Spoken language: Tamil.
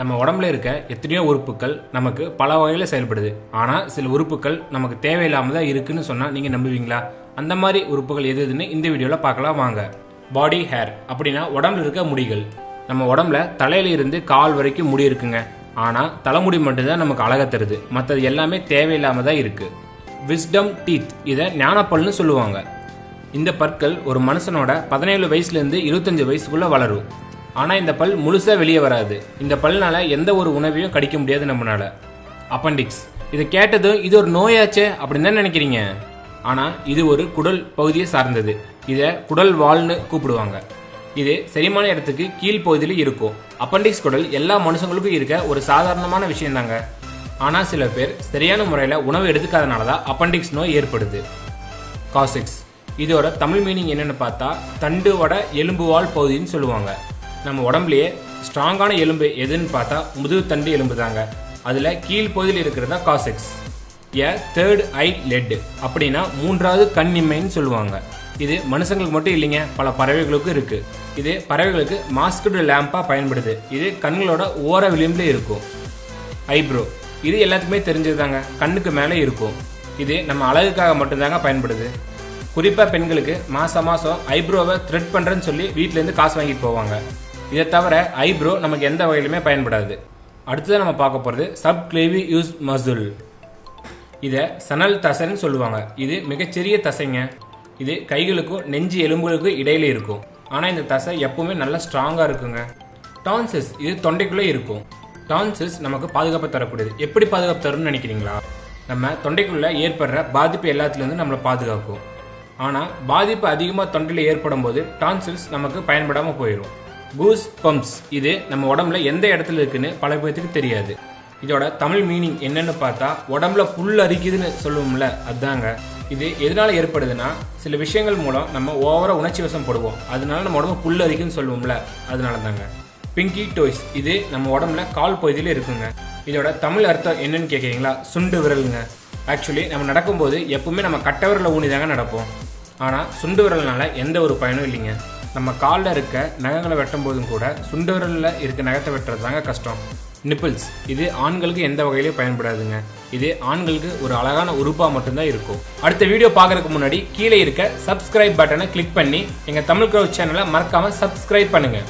நம்ம உடம்புல இருக்க எத்தனையோ உறுப்புகள் நமக்கு பல வகையில் செயல்படுது. ஆனால் சில உறுப்புகள் நமக்கு தேவையில்லாமல் தான் இருக்குன்னு சொன்னால் நீங்கள் நம்புவீங்களா? அந்த மாதிரி உறுப்புகள் எது எதுன்னு இந்த வீடியோவில் பார்க்கலாம் வாங்க. பாடி ஹேர் அப்படின்னா உடம்புல இருக்க முடிகள். நம்ம உடம்புல தலையில இருந்து கால் வரைக்கும் முடி இருக்குங்க. ஆனால் தலைமுடி மட்டும்தான் நமக்கு அழகாக தருது. மற்றது எல்லாமே தேவையில்லாம தான் இருக்கு. விஸ்டம் டீத் இதை ஞானப்பல்னு சொல்லுவாங்க. இந்த பற்கள் ஒரு மனுஷனோட பதினேழு வயசுலேருந்து இருபத்தஞ்சு வயசுக்குள்ளே வளரும். ஆனால் இந்த பல் முழுசாக வெளியே வராது. இந்த பல்னால எந்த ஒரு உணவையும் கடிக்க முடியாது நம்மளால அப்பண்டிக்ஸ் இதை கேட்டதும் இது ஒரு நோயாச்சே அப்படின்னு தான் நினைக்கிறீங்க? ஆனால் இது ஒரு குடல் பகுதியை சார்ந்தது. இதை குடல் வால்னு கூப்பிடுவாங்க. இது செரிமான இடத்துக்கு கீழ் பகுதியில் இருக்கும். அப்பண்டிக்ஸ் குடல் எல்லா மனுஷங்களுக்கும் இருக்க ஒரு சாதாரணமான விஷயம் தாங்க. ஆனால் சில பேர் சரியான முறையில் உணவு எடுத்துக்காதனால தான் அப்பண்டிக்ஸ் நோய் ஏற்படுது. காசிக்ஸ் இதோட தமிழ் மீனிங் என்னன்னு பார்த்தா தண்டு வட எலும்பு வால் பகுதின்னு சொல்லுவாங்க. நம்ம உடம்புலயே ஸ்ட்ராங்கான எலும்பு எதுன்னு பார்த்தா முதுகு தண்டு எலும்பு தாங்க அதில் கீழ் இருக்கிறது இருக்கிறதா காசெக்ஸ் ஏ தேர்ட் ஐ லெட் அப்படின்னா மூன்றாவது கண் இம்மைன்னு சொல்லுவாங்க. இது மனுஷங்களுக்கு மட்டும் இல்லைங்க பல பறவைகளுக்கும் இருக்குது இது பறவைகளுக்கு மாஸ்கடு லேம்பாக பயன்படுது. இது கண்களோட ஓர விளிம்பில் இருக்கும். ஐப்ரோ இது எல்லாத்துக்குமே தெரிஞ்சது தாங்க கண்ணுக்கு மேலே இருக்கும். இது நம்ம அழகுக்காக மட்டும்தாங்க பயன்படுது. குறிப்பாக பெண்களுக்கு மாதம் மாதம் ஐப்ரோவை த்ரெட் பண்ணுறேன்னு சொல்லி வீட்டிலேருந்து காசு வாங்கிட்டு போவாங்க. இதை தவிர ஐப்ரோ நமக்கு எந்த வகையிலுமே பயன்படாது. அடுத்ததான் நம்ம பார்க்க போகிறது சப் கிளேவி யூஸ் மசுல் இதை சணல் தசைன்னு சொல்லுவாங்க. இது மிகச்சிறிய தசைங்க. இது கைகளுக்கும் நெஞ்சு எலும்புகளுக்கும் இடையில இருக்கும். ஆனால் இந்த தசை எப்பவுமே நல்லா ஸ்ட்ராங்காக இருக்குங்க. டான்சிஸ் இது தொண்டைக்குள்ளே இருக்கும். டான்சிஸ் நமக்கு பாதுகாப்பு தரக்கூடியது. எப்படி பாதுகாப்பு தரும்னு நினைக்கிறீங்களா? நம்ம தொண்டைக்குள்ளே ஏற்படுற பாதிப்பு எல்லாத்துலேருந்து நம்மளை பாதுகாக்கும். ஆனால் பாதிப்பு அதிகமாக தொண்டையில் ஏற்படும் போது டான்சில்ஸ் நமக்கு பயன்படாமல் போயிடும் கூஸ் பம்ப்ஸ் இது நம்ம உடம்புல எந்த இடத்துல இருக்குன்னு பல பேர்த்துக்கு தெரியாது. இதோட தமிழ் மீனிங் என்னன்னு பார்த்தா உடம்புல புல் அரிக்குதுன்னு சொல்லுவோம்ல அதாங்க. இது எதனால ஏற்படுதுன்னா சில விஷயங்கள் மூலம் நம்ம ஓவரா உணர்ச்சி வசம் போடுவோம். அதனால நம்ம உடம்பு புல் அரிக்குன்னு சொல்லுவோம்ல அதனால தாங்க பிங்கி டோய்ஸ் இது நம்ம உடம்புல கால் பகுதியில் இருக்குங்க. இதோட தமிழ் அர்த்தம் என்னன்னு கேட்குறீங்களா சுண்டு விரலுங்க. ஆக்சுவலி நம்ம நடக்கும்போது எப்பவுமே நம்ம கட்டவரில் ஊனி தாங்க நடப்போம். ஆனால் சுண்டு விரல்னால எந்த ஒரு பயனும் இல்லைங்க. நம்ம காலில் இருக்க நகங்களை வெட்டும் போதும் கூட சுண்டு இருக்க நகத்தை வெட்டுறது தாங்க கஷ்டம். நிப்பிள்ஸ் இது ஆண்களுக்கு எந்த வகையிலையும் பயன்படாதுங்க. இது ஆண்களுக்கு ஒரு அழகான உறுப்பாக மட்டும்தான் இருக்கும். அடுத்த வீடியோ பார்க்குறதுக்கு முன்னாடி கீழே இருக்க சப்ஸ்கிரைப் பட்டனை கிளிக் பண்ணி எங்கள் தமிழ் க்ரௌ சேனலை மறக்காமல் சப்ஸ்கிரைப் பண்ணுங்கள்